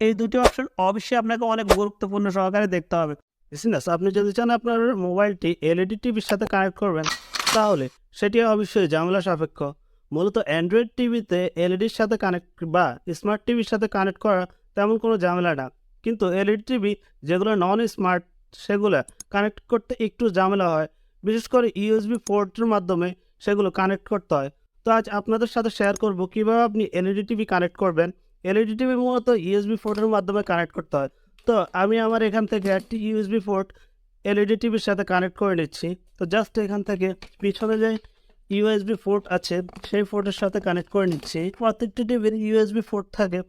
এই দুটি অপশন অবশ্যই আপনাকে অনেক গুরুত্বপূর্ণ সহকারে দেখতে হবে। বিসিনাস আপনি যদি চান আপনার মোবাইলটি এলইডি টিভির সাথে কানেক্ট করবেন, তাহলে সেটি অবশ্যই ঝামেলা সাপেক্ষ। মূলত অ্যান্ড্রয়েড টিভিতে এলইডির সাথে কানেক্ট বা স্মার্ট টিভির সাথে কানেক্ট করা তেমন কোনো ঝামেলা না। কিন্তু এলইডি টিভি যেগুলো নন স্মার্ট সেগুলো কানেক্ট করতে একটু ঝামেলা হয়। বিশেষ করে ইউএসবি পোর্টের মাধ্যমে সেগুলো কানেক্ট করতে হয়। তো আজ আপনাদের সাথে শেয়ার করব কীভাবে আপনি এলইডি টিভি কানেক্ট করবেন এলইডি টিভি মূলত ইউএসবি ফোর্টের মাধ্যমে কানেক্ট করতে হয়। তো আমি আমার এখান থেকে একটি ইউএসবি ফোর্ট এলইডি টিভির সাথে কানেক্ট করে নিচ্ছি। তো জাস্ট এখান থেকে পিছনে যে ইউএসবি ফোর্ট আছে, সেই ফোর্টের সাথে কানেক্ট করে নিচ্ছি। প্রত্যেকটি টিভির ইউএসবি ফোর্ট থাকে,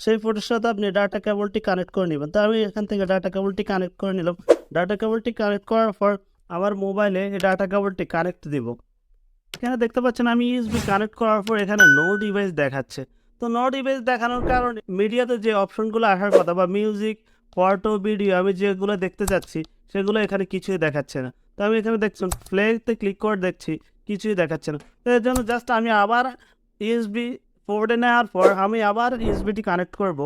সেই ফোর্টের সাথে আপনি ডাটা কেবলটি কানেক্ট করে নেবেন। তো আমি এখান থেকে ডাটা কেবলটি কানেক্ট করে নিলাম। ডাটা কেবলটি কানেক্ট করার পর আমার মোবাইলে এই ডাটা কেবলটি কানেক্ট দিব। এখানে দেখতে পাচ্ছেন আমি ইউএসবি কানেক্ট করার পর এখানে নো ডিভাইস দেখাচ্ছে। তো নো ডিভাইস দেখানোর কারণে মিডিয়াতে যে অপশনগুলো আসার কথা বা মিউজিক ফটো ভিডিও আমি যেগুলো দেখতে চাচ্ছি, সেগুলো এখানে কিছুই দেখাচ্ছে না। তো আমি এখানে দেখছেন প্লেতে ক্লিক করে দেখছি, কিছুই দেখাচ্ছে না। তো এর জন্য জাস্ট আমি আবার ইউএসবি পোর্টে নেওয়ার পর আমি আবার ইউএসবিটি কানেক্ট করব।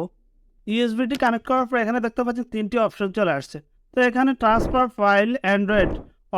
ইউএসবিটি কানেক্ট করার পর এখানে দেখতে পাচ্ছি তিনটি অপশন চলে আসছে। তো এখানে ট্রান্সফার ফাইল অ্যান্ড্রয়েড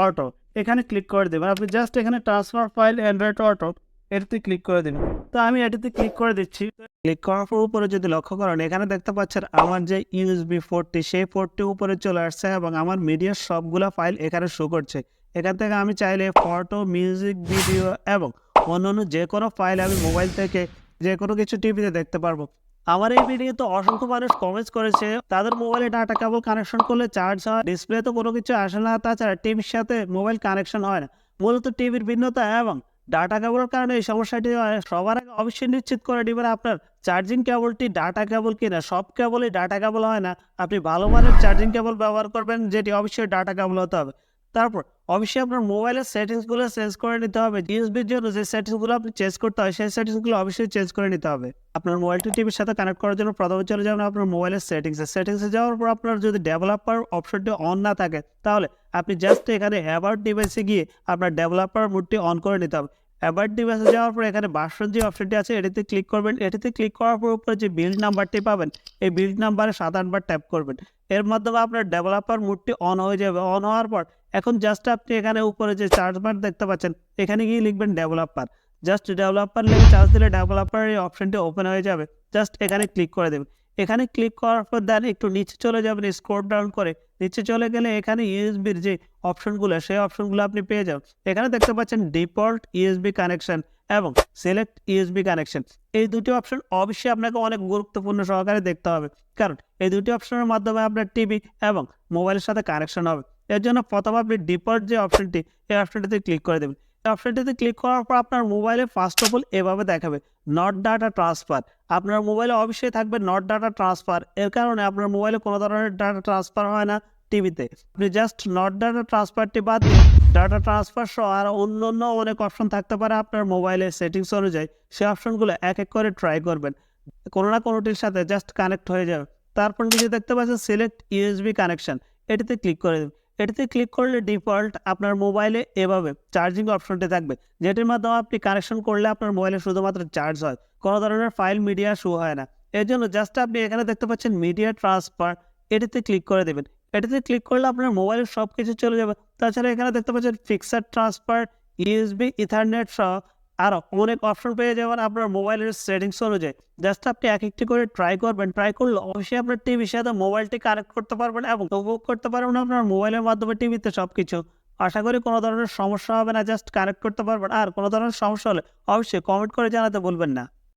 অটো এখানে ক্লিক করে দেবেন। আপনি জাস্ট এখানে ট্রান্সফার ফাইল অ্যান্ড্রয়েড অটো এটিতে ক্লিক করে দিন। তো আমি এটিতে ক্লিক করে দিচ্ছি। ক্লিক করার পর উপরে যদি লক্ষ্য করেন এখানে দেখতে পাচ্ছেন আমার যে ইউএসবি ফোরটি সেই পোর্টটি উপরে চলে আসছে এবং আমার মিডিয়ার সবগুলো ফাইল এখানে শো করছে। এখান থেকে আমি চাইলে ফটো মিউজিক ভিডিও এবং অন্যান্য যে কোনো ফাইল আমি মোবাইল থেকে যে কোনো কিছু টিভিতে দেখতে পারব। আমার এই ভিডিওতে অসংখ্য মানুষ কমেন্টস করেছে। তাদের মোবাইলে ডাটা কেবল কানেকশন করলে চার্জ হয় ডিসপ্লে তো কোনো কিছু আসে না। তাছাড়া টিভির সাথে মোবাইল কানেকশন হয় না। মূলত টিভির ভিন্নতা এবং ডাটা কেবলের কারণে এই সমস্যাটি হয়। সবার আগে অবশ্যই নিশ্চিত করে নেবেন আপনার চার্জিং কেবলটি ডাটা কেবল কিনা। সব কেবলই ডাটা কেবল হয় না। আপনি ভালো মানের চার্জিং কেবল ব্যবহার করবেন, যেটি অবশ্যই ডাটা কেবল হতে হবে। তারপর অবশ্যই আপনার মোবাইলের সেটিংসগুলো চেঞ্জ করে নিতে হবে। ইউএসবির জন্য যে সেটিংসগুলো আপনি চেঞ্জ করতে হয়, সেই সেটিংসগুলো অবশ্যই চেঞ্জ করে নিতে হবে। আপনার মোবাইলটি টিভির সাথে কানেক্ট করার জন্য প্রথমে চলে যাবেন আপনার মোবাইলের সেটিংসে সেটিংসে যাওয়ার পর আপনার যদি ডেভেলপার অপশনটি অন না থাকে, তাহলে আপনি জাস্ট এখানে অ্যাবাউট ডিভাইসে গিয়ে আপনার ডেভেলপার মোডটি অন করে নিতে হবে। অ্যাবাউট ডিভাইসে যাওয়ার পর এখানে বাসন যে অপশনটি আছে, এটিতে ক্লিক করবেন। এটিতে ক্লিক করার পর উপরে যে বিল্ড নাম্বারটি পাবেন, এই বিল্ড নাম্বারে সাত আটবার ট্যাপ করবেন। এর মাধ্যমে আপনার ডেভেলপার মুডটি অন হয়ে যাবে। অন হওয়ার পর এখন জাস্ট আপনি এখানে উপরে যে চার্জ বার দেখতে পাচ্ছেন, এখানে গিয়ে লিখবেন ডেভেলপার জাস্ট ডেভেলপার লিখে চার্জ দিলে ডেভেলপার এই অপশনটি ওপেন হয়ে যাবে। জাস্ট এখানে ক্লিক করে দেবেন। এখানে ক্লিক করার পর দেন একটু নিচে চলে যাবেন স্ক্রল ডাউন করে নিচে চলে গেলে এখানে ইউএসবির যে অপশনগুলো সেই অপশনগুলো আপনি পেয়ে যাবেন। এখানে দেখতে পাচ্ছেন ডিফল্ট ইউএসবি কানেকশন এবং সিলেক্ট ইউএসবি কানেকশন এই দুটি অপশন অবশ্যই আপনাকে অনেক গুরুত্বপূর্ণ সহকারে দেখতে হবে। কারণ এই দুটি অপশনের মাধ্যমে আপনার টিভি এবং মোবাইলের সাথে কানেকশন হবে। এর জন্য প্রথম আপনি ডিফল্ট যে অপশনটি এই অপশনটিতে ক্লিক করে দেবেন। অপশনটিতে ক্লিক করার পর আপনার মোবাইলে ফার্স্ট অফ অল এভাবে দেখাবে নট ডাটা ট্রান্সফার আপনার মোবাইলে অবশ্যই থাকবে নট ডাটা ট্রান্সফার এর কারণে আপনার মোবাইলে কোনো ধরনের ডাটা ট্রান্সফার হয় না টিভিতে আপনি জাস্ট নট ডাটা ট্রান্সফারটি বাদ দিয়ে ডাটা ট্রান্সফার সহ আর অন্য অন্য অনেক অপশন থাকতে পারে আপনার মোবাইলের সেটিংস অনুযায়ী। সেই অপশনগুলো এক এক করে ট্রাই করবেন। কোনো না কোনোটির সাথে জাস্ট কানেক্ট হয়ে যাবে। তারপর নিচে দেখতে পাচ্ছেন সিলেক্ট ইউএসবি কানেকশন এটিতে ক্লিক করে দেবেন এটিতে ক্লিক করলে ডিফল্ট আপনার মোবাইলে এভাবে চার্জিং অপশনটি থাকবে। যেটির মাধ্যমে আপনি কানেকশন করলে আপনার মোবাইলে শুধুমাত্র চার্জ হয়। কোনো ধরনের ফাইল মিডিয়া শো হয় না। এর জন্য জাস্ট আপনি এখানে দেখতে পাচ্ছেন মিডিয়া ট্রান্সফার এটিতে ক্লিক করে দেবেন। এটিতে ক্লিক করলে আপনার মোবাইলের সব কিছু চলে যাবে। তাছাড়া এখানে দেখতে পাচ্ছেন ফিক্সার ট্রান্সফার ইউএসবি ইথারনেট সহ আরও অনেক অপশন পেয়ে যাবেন আপনার মোবাইলের সেটিংস অনুযায়ী। জাস্ট আপনি এক একটি করে ট্রাই করবেন। ট্রাই করলে অবশ্যই আপনার টিভির সাথে মোবাইলটি কানেক্ট করতে পারবেন এবং উপভোগ করতে পারবেন আপনার মোবাইলের মাধ্যমে টিভিতে সব কিছু আশা করি কোনো ধরনের সমস্যা হবে না জাস্ট কানেক্ট করতে পারবেন। আর কোনো ধরনের সমস্যা হলে অবশ্যই কমেন্ট করে জানাতে বলবেন না।